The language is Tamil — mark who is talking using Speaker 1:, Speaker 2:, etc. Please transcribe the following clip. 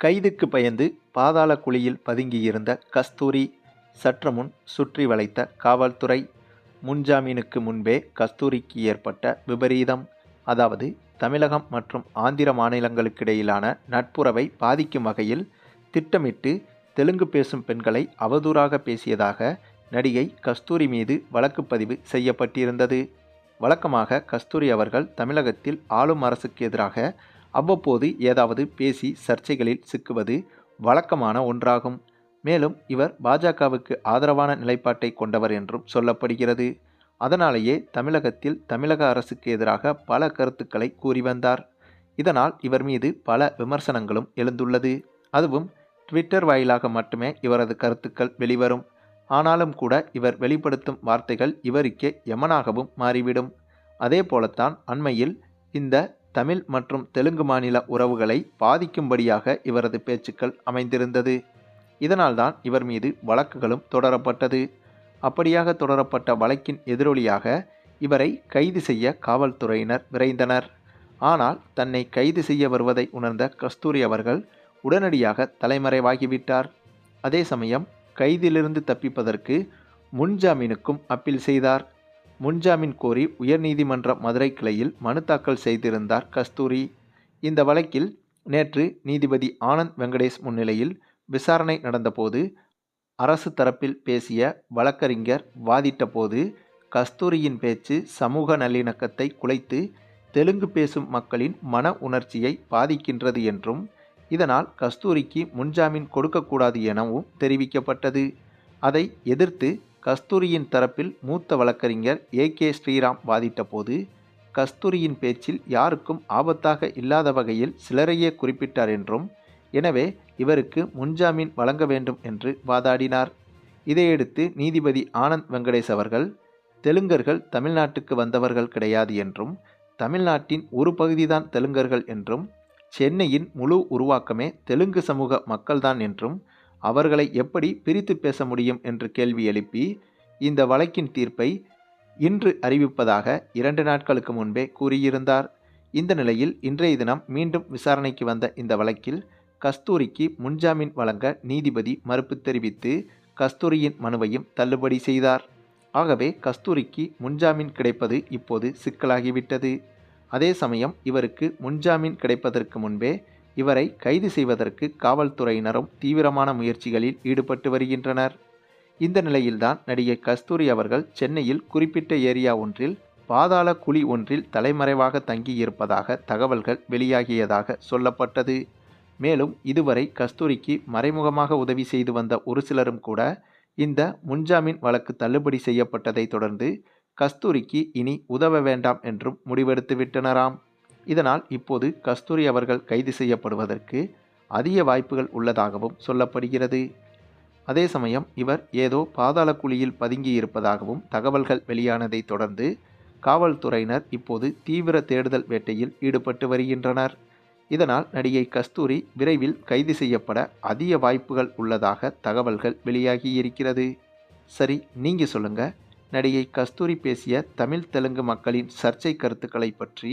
Speaker 1: கைதுக்கு பயந்து பாதாள குழியில் பதுங்கியிருந்த கஸ்தூரி சற்று முன் சுற்றி வளைத்த காவல்துறை முன்ஜாமீனுக்கு முன்பே கஸ்தூரிக்கு ஏற்பட்ட விபரீதம் அதாவது தமிழகம் மற்றும் ஆந்திர மாநிலங்களுக்கிடையிலான நட்புறவை பாதிக்கும் வகையில் திட்டமிட்டு தெலுங்கு பேசும் பெண்களை அவதூறாக பேசியதாக நடிகை கஸ்தூரி மீது வழக்கு பதிவு செய்யப்பட்டிருந்தது. வழக்கமாக கஸ்தூரி அவர்கள் தமிழகத்தில் ஆளும் அரசுக்கு எதிராக அவ்வப்போது ஏதாவது பேசி சர்ச்சைகளில் சிக்குவது வழக்கமான ஒன்றாகும். மேலும் இவர் பாஜகவுக்கு ஆதரவான நிலைப்பாட்டை கொண்டவர் என்றும் சொல்லப்படுகிறது. அதனாலேயே தமிழகத்தில் தமிழக அரசுக்கு எதிராக பல கருத்துக்களை கூறி வந்தார். இதனால் இவர் மீது பல விமர்சனங்களும் எழுந்துள்ளது. அதுவும் ட்விட்டர் வாயிலாக மட்டுமே இவரது கருத்துக்கள் வெளிவரும். ஆனாலும் கூட இவர் வெளிப்படுத்தும் வார்த்தைகள் இவருக்கே யமனாகவும் மாறிவிடும். அதே போலத்தான் அண்மையில் இந்த தமிழ் மற்றும் தெலுங்கு மாநில உறவுகளை பாதிக்கும்படியாக இவரது பேச்சுக்கள் அமைந்திருந்தது. இதனால்தான் இவர் மீது வழக்குகளும் தொடரப்பட்டது. அப்படியாக தொடரப்பட்ட வழக்கின் எதிரொலியாக இவரை கைது செய்ய காவல்துறையினர் விரைந்தனர். ஆனால் தன்னை கைது செய்ய வருவதை உணர்ந்த கஸ்தூரி அவர்கள் உடனடியாக தலைமறைவாகிவிட்டார். அதே சமயம் கைதிலிருந்து தப்பிப்பதற்கு முன்ஜாமீனுக்கும் அப்பீல் செய்தார். முன்ஜாமீன் கோரி உயர்நீதிமன்ற மதுரை கிளையில் மனு தாக்கல் செய்திருந்தார் கஸ்தூரி. இந்த வழக்கில் நேற்று நீதிபதி ஆனந்த் வெங்கடேஷ் முன்னிலையில் விசாரணை நடந்தபோது அரசு தரப்பில் பேசிய வழக்கறிஞர் வாதிட்டபோது கஸ்தூரியின் பேச்சு சமூக நல்லிணக்கத்தை குலைத்து தெலுங்கு பேசும் மக்களின் மன உணர்ச்சியை பாதிக்கின்றது என்றும் இதனால் கஸ்தூரிக்கு முன்ஜாமீன் கொடுக்கக்கூடாது எனவும் தெரிவிக்கப்பட்டது. அதை எதிர்த்து கஸ்தூரியின் தரப்பில் மூத்த வழக்கறிஞர் ஏ கே ஸ்ரீராம் வாதிட்டபோது கஸ்தூரியின் பேச்சில் யாருக்கும் ஆபத்தாக இல்லாத வகையில் சிலரையே குறிப்பிட்டார் என்றும் எனவே இவருக்கு முன்ஜாமீன் வழங்க வேண்டும் என்று வாதாடினார். இதையடுத்து நீதிபதி ஆனந்த் வெங்கடேஷ் அவர்கள் தெலுங்கர்கள் தமிழ்நாட்டுக்கு வந்தவர்கள் கிடையாது என்றும் தமிழ்நாட்டின் ஒரு பகுதிதான் தெலுங்கர்கள் என்றும் சென்னையின் முழு உருவாக்கமே தெலுங்கு சமூக மக்கள்தான் என்றும் அவர்களை எப்படி பிரித்து பேச முடியும் என்று கேள்வி எழுப்பி இந்த வழக்கின் தீர்ப்பை இன்று அறிவிப்பதாக இரண்டு நாட்களுக்கு முன்பே கூறியிருந்தார். இந்த நிலையில் இன்றைய தினம் மீண்டும் விசாரணைக்கு வந்த இந்த வழக்கில் கஸ்தூரிக்கு முன்ஜாமீன் வழங்க நீதிபதி மறுப்பு தெரிவித்து கஸ்தூரியின் மனுவையும் தள்ளுபடி செய்தார். ஆகவே கஸ்தூரிக்கு முன்ஜாமீன் கிடைப்பது இப்போது சிக்கலாகிவிட்டது. அதே சமயம் இவருக்கு முன்ஜாமீன் கிடைப்பதற்கு முன்பே இவரை கைது செய்வதற்கு காவல்துறையினரும் தீவிரமான முயற்சிகளில் ஈடுபட்டு வருகின்றனர். இந்த நிலையில்தான் நடிகை கஸ்தூரி அவர்கள் சென்னையில் குறிப்பிட்ட ஏரியா ஒன்றில் பாதாள குழி ஒன்றில் தலைமறைவாக தங்கியிருப்பதாக தகவல்கள் வெளியாகியதாக சொல்லப்பட்டது. மேலும் இதுவரை கஸ்தூரிக்கு மறைமுகமாக உதவி செய்து வந்த ஒரு சிலரும் கூட இந்த முன்ஜாமீன் வழக்கு தள்ளுபடி செய்யப்பட்டதை தொடர்ந்து கஸ்தூரிக்கு இனி உதவ வேண்டாம் என்றும் முடிவெடுத்து விட்டனராம் இதனால் இப்போது கஸ்தூரி அவர்கள் கைது செய்யப்படுவதற்கு அதிக வாய்ப்புகள் உள்ளதாகவும் சொல்லப்படுகிறது. அதே சமயம் இவர் ஏதோ பாதாள குழியில் பதுங்கி இருப்பதாகவும் தகவல்கள் வெளியானதை தொடர்ந்து காவல்துறையினர் இப்போது தீவிர தேடுதல் வேட்டையில் ஈடுபட்டு வருகின்றனர். இதனால் நடிகை கஸ்தூரி விரைவில் கைது செய்யப்பட அதிக வாய்ப்புகள் உள்ளதாக தகவல்கள் வெளியாகியிருக்கிறது. சரி நீங்கள் சொல்லுங்கள் நடிகை கஸ்தூரி பேசிய தமிழ் தெலுங்கு மக்களின் சர்ச்சை கருத்துக்களை பற்றி